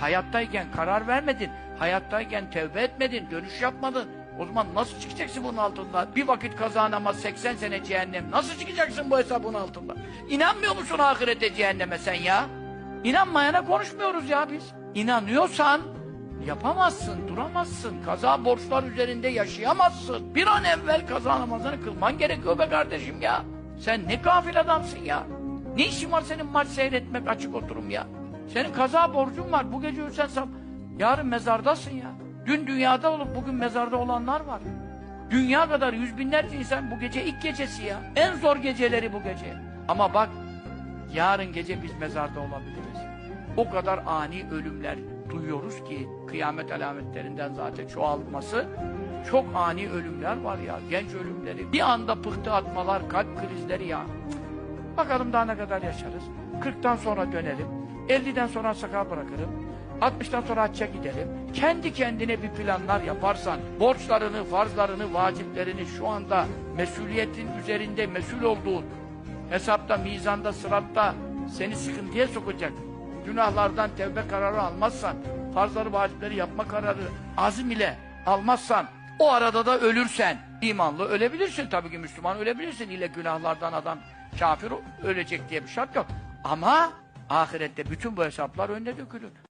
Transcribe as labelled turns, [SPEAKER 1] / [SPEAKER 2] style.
[SPEAKER 1] hayattayken karar vermedin, hayattayken tevbe etmedin, dönüş yapmadın. O zaman nasıl çıkacaksın bunun altından? Bir vakit kaza namaz 80 sene cehennem. Nasıl çıkacaksın bu hesabın altından? İnanmıyor musun ahirete cehenneme sen ya? İnanmayana konuşmuyoruz ya biz. İnanıyorsan yapamazsın, duramazsın. Kaza borçlar üzerinde yaşayamazsın. Bir an evvel kaza namazını kılman gerekiyor be kardeşim ya. Sen ne gafil adamsın ya. Ne işin var senin maç seyretmek açık oturum ya. Senin kaza borcun var. Bu gece ölsen yarın mezardasın ya. Dün dünyada olup bugün mezarda olanlar var. Dünya kadar yüz binlerce insan bu gece ilk gecesi ya. En zor geceleri bu gece. Ama bak yarın gece biz mezarda olabiliriz. O kadar ani ölümler duyuyoruz ki kıyamet alametlerinden zaten çoğalması çok ani ölümler var ya. Genç ölümleri. Bir anda pıhtı atmalar, kalp krizleri ya. Bakalım daha ne kadar yaşarız. 40'tan sonra dönerim. 50'den sonra sakal bırakırım. 60'tan sonra hacca giderim. Kendi kendine bir planlar yaparsan, borçlarını, farzlarını, vaciplerini şu anda mesuliyetin üzerinde mesul olduğun, hesapta, mizanda, sıratta seni sıkıntıya sokacak. Günahlardan tevbe kararı almazsan, farzları, vacipleri yapma kararı azim ile almazsan, o arada da ölürsen, imanlı ölebilirsin tabii ki Müslüman ölebilirsin. ile günahlardan adam kafir ölecek diye bir şart yok. Ama ahirette bütün bu hesaplar önüne dökülür.